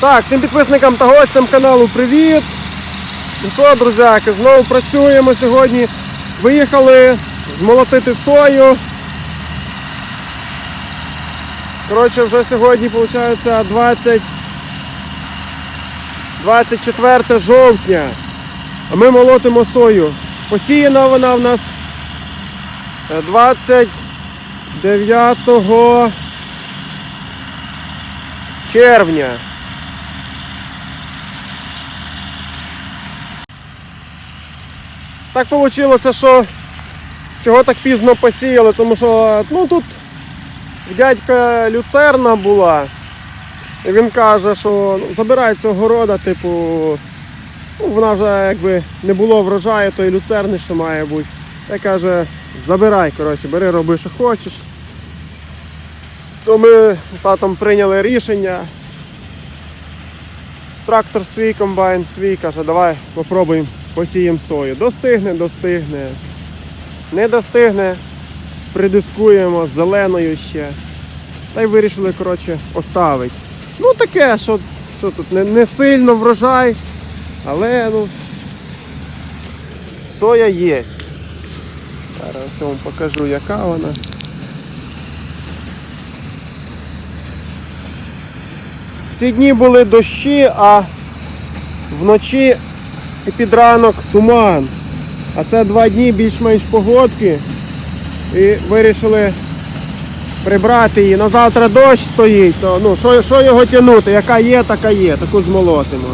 Так, всім підписникам та гостям каналу привіт! Ну що, друзяки, знову працюємо сьогодні. Виїхали змолотити сою. Коротше, вже сьогодні виходить 20... 24 жовтня. А ми молотимо сою. Посіяна вона в нас е, 29 червня. Так вийшло, що чого так пізно посіяли, тому що ну, тут дядька люцерна була. І він каже, що ну, забирай цього типу, ну, вона вже якби не було врожаю, то і люцерни ще має бути. Та каже, забирай, коротше, бери, роби, що хочеш. То ми татом прийняли рішення. Трактор свій, комбайн свій, каже, давай попробуємо посіємо сою. Достигне, достигне. Не достигне, придискуємо зеленою ще. Та й вирішили, коротше, оставити. Ну таке, що, що тут не, не сильно врожай, але ну, соя є. Зараз я вам покажу, яка вона. Ці дні були дощі, а вночі і під ранок туман. А це два дні більш-менш погодки. І вирішили прибрати її. На завтра дощ стоїть, то ну, що, що його тягнути? Яка є, така є, таку змолотимо.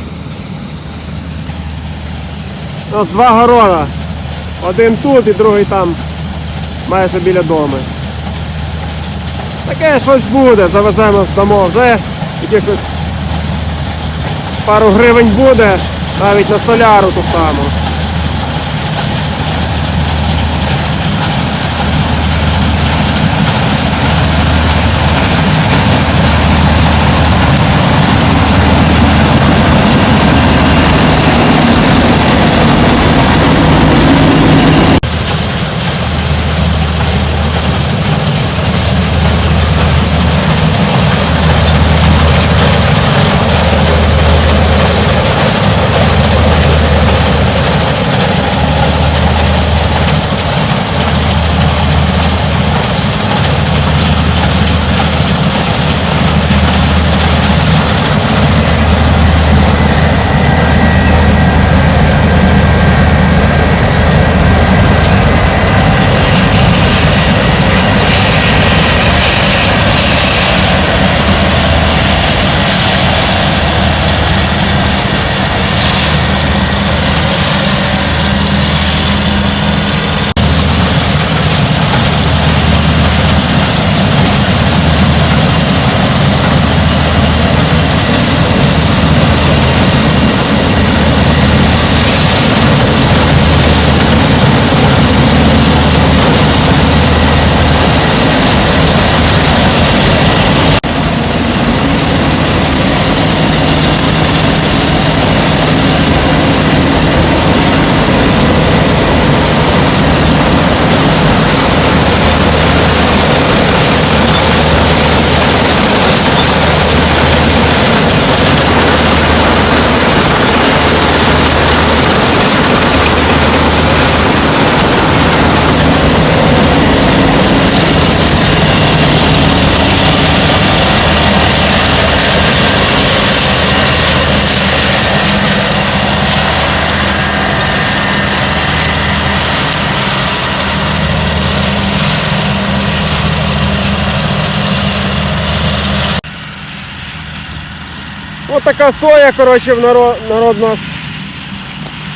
У нас два города. Один тут і другий там майже біля дому. Таке щось буде, завеземо здамо вже якихось пару гривень буде, навіть на соляру ту саму. Така соя, коротше, в народ, народ нас.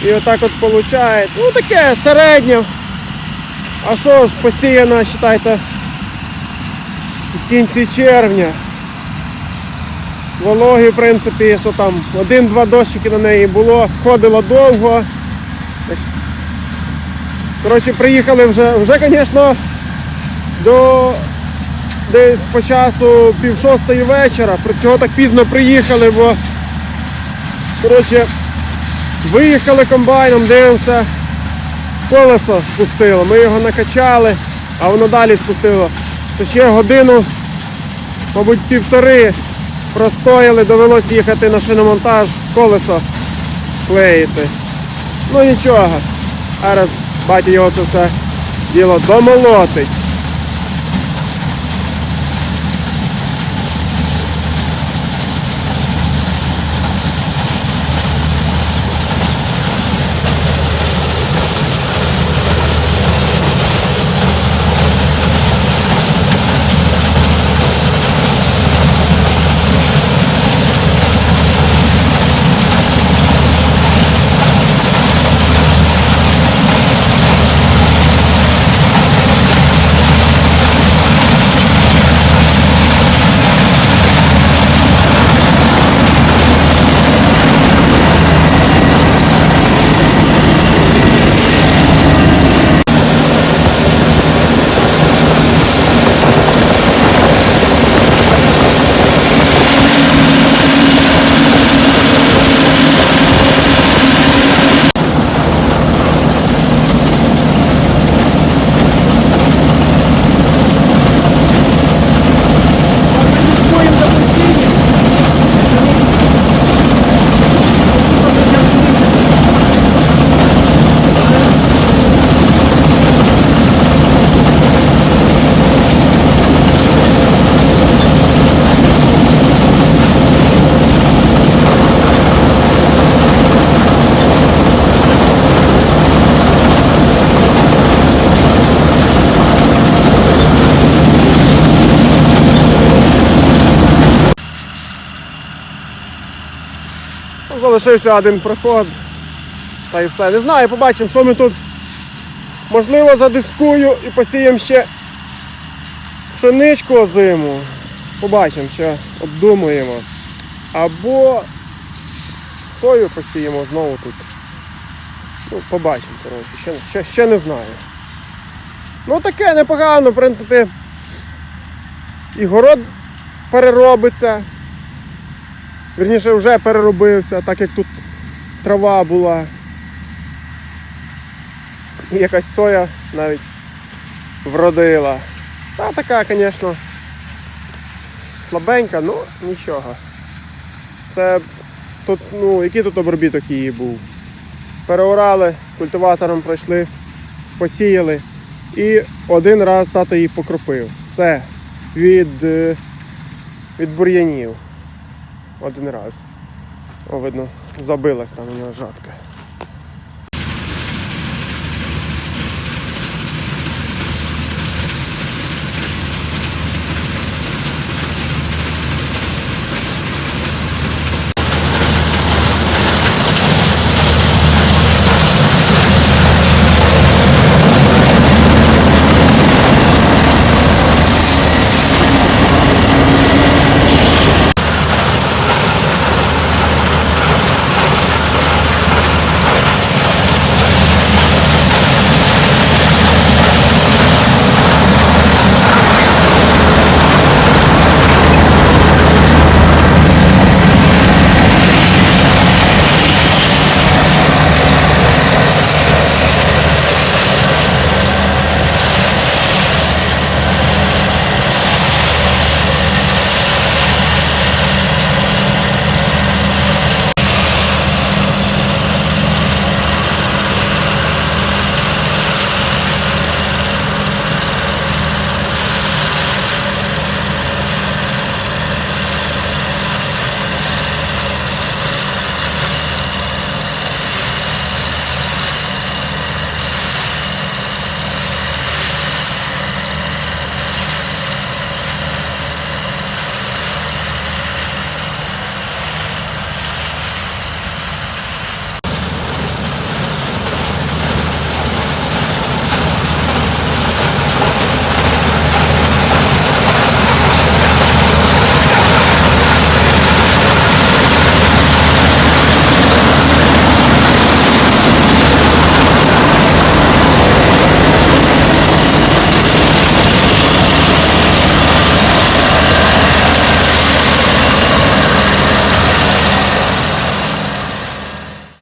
І отак от виходить. Ну таке середнє. А що ж, посіяна, вважайте, в кінці червня. Вологі, в принципі, що там, один-два дощики на неї було, сходило довго. Коротше, приїхали вже, вже, звісно, до десь по часу пів шостої вечора. При чого так пізно приїхали, бо коротше, виїхали комбайном, дивимося, колесо спустило. Ми його накачали, а воно далі спустило. То ще годину, мабуть, півтори простояли, довелось їхати на шиномонтаж, колесо клеїти. Ну нічого. Зараз батя його це все діло домолотить. Залишився один проход. Та й все. Не знаю, побачимо, що ми тут. Можливо, задискую і посіємо ще пшеничку озиму. Побачимо, ще обдумуємо. Або сою посіємо знову тут. Ну, побачимо, коротше, ще, ще, ще не знаю. Ну таке непогано, в принципі. І город переробиться. Вірніше вже переробився, так як тут трава була. І якась соя навіть вродила. Та така, звісно, слабенька, ну нічого. Це тут, ну, який тут обробіток її був. Переорали, культиватором пройшли, посіяли і один раз тато її покропив. Все. Від, е, від бур'янів один раз. О, видно, забилась там у нього жатка.